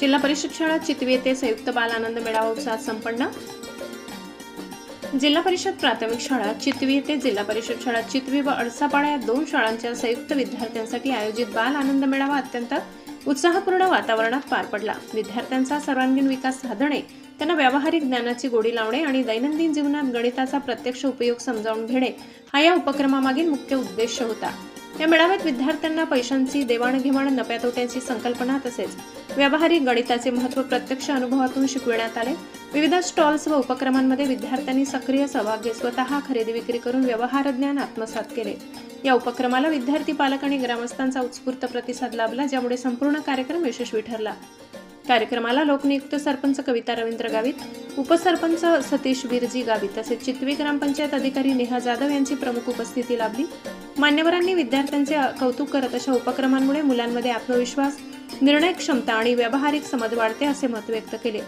जिल्हा परिषद शाळा चितवी येथे संयुक्त बाल आनंद मेळावा उत्साहात संपन्न. जिल्हा परिषद प्राथमिक शाळा चितवी येथे जिल्हा परिषद शाळा चितवी व अडसापाडा या दोन शाळांच्या संयुक्त विद्यार्थ्यांसाठी आयोजित बाल आनंद मेळावा अत्यंत उत्साहपूर्ण वातावरणात पार पडला. विद्यार्थ्यांचा सर्वांगीण विकास साधणे त्यांना व्यावहारिक ज्ञानाची गोडी लावणे आणि दैनंदिन जीवनात गणिताचा प्रत्यक्ष उपयोग समजावून घेणे हा या उपक्रमामागील मुख्य उद्देश होता. या मेळाव्यात विद्यार्थ्यांना पैशांची देवाणघेवाण नप्यातोट्यांची संकल्पना तसेच व्यावहारिक गणिताचे महत्त्व प्रत्यक्ष अनुभवातून शिकविण्यात आले. विविध स्टॉल्स व उपक्रमांमध्ये विद्यार्थ्यांनी सक्रिय सहभाग घेत स्वतः खरेदी विक्री करून व्यवहार ज्ञान आत्मसात केले. या उपक्रमाला विद्यार्थी पालक आणि ग्रामस्थांचा उत्स्फूर्त प्रतिसाद लाभला ज्यामुळे संपूर्ण कार्यक्रम यशस्वी ठरला. कार्यक्रमाला लोकनियुक्त सरपंच कविता रवींद्र गावित उपसरपंच सतीश विरजी गावित तसेच चितवी ग्रामपंचायत अधिकारी नेहा जाधव यांची प्रमुख उपस्थिती लाभली. मान्यवरांनी विद्यार्थ्यांचे कौतुक करत अशा उपक्रमांमुळे मुलांमध्ये आत्मविश्वास निर्णय क्षमता आणि व्यावहारिक समज वाढते असे मत व्यक्त केले.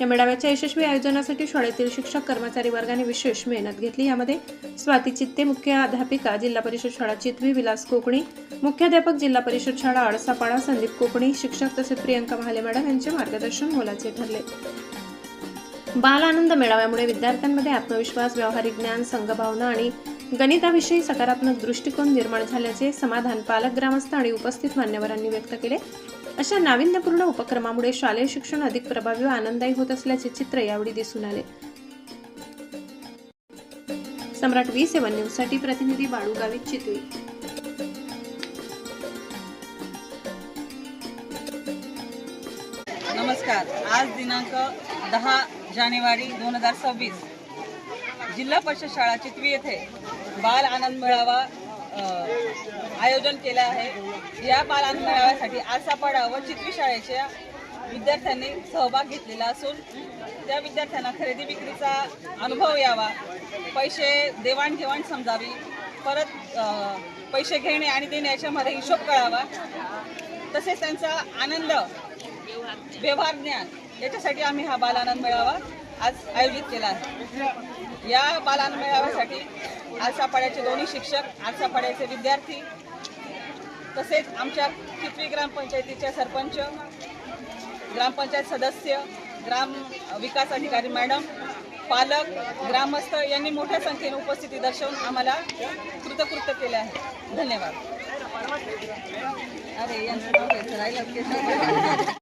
या मेळाव्याच्या यशस्वी आयोजनासाठी शाळेतील शिक्षक कर्मचारी वर्गाने विशेष मेहनत घेतली. यामध्ये स्वाती चित्ते मुख्याध्यापिका जिल्हा परिषद शाळा चितवी विलास कोकणी मुख्याध्यापक जिल्हा परिषद शाळा आळसापाडा संदीप कोकणी शिक्षक तसेच प्रियंका महाले मॅडम यांचे मार्गदर्शन मोलाचे ठरले. बाल आनंद मेळाव्यामुळे विद्यार्थ्यांमध्ये आत्मविश्वास व्यावहारिक ज्ञान संघभावना आणि गणिताविषयी सकारात्मक दृष्टिकोन निर्माण झाल्याचे समाधान पालक ग्रामस्थ आणि उपस्थित मान्यवरांनी व्यक्त केले. अशा नाविन्यपूर्ण उपक्रमामुळे शालेय शिक्षण अधिक प्रभावी व आनंददायी होत असल्याचे चित्र यावेळी दिसून आले. सम्राट वी सेवन न्यूजसाठी प्रतिनिधी बाळू गावित चितवी नमस्कार. आज दिनांक दहा जानेवारी दोन हजार सव्वीस जिल्हा परिषद शाळा चितवी येथे बाल आनंद मेळावा आयोजन केलं आहे. या बाल आनंद मेळाव्यासाठी आसापाडा व चितवी शाळेच्या विद्यार्थ्यांनी सहभाग घेतलेला असून त्या विद्यार्थ्यांना खरेदी विक्रीचा अनुभव यावा पैसे देवाणघेवाण समजावी परत पैसे घेणे आणि देणे याच्यामध्ये हिशोब कळावा तसेच त्यांचा आनंद व्यवहार ज्ञान याच्यासाठी आम्ही हा बालानंद मेळावा आज आयोजित केला आहे. या बालानंद मेळाव्यासाठी आळसापाड्याचे दोन्ही शिक्षक आळसापाड्याचे विद्यार्थी तसेच आमच्या चितवी ग्रामपंचायतीच्या सरपंच ग्रामपंचायत सदस्य ग्राम विकास अधिकारी मॅडम पालक ग्रामस्थ यांनी मोठ्या संख्येने उपस्थिती दर्शवून आम्हाला कृतकृत्य केले आहे. धन्यवाद. अरे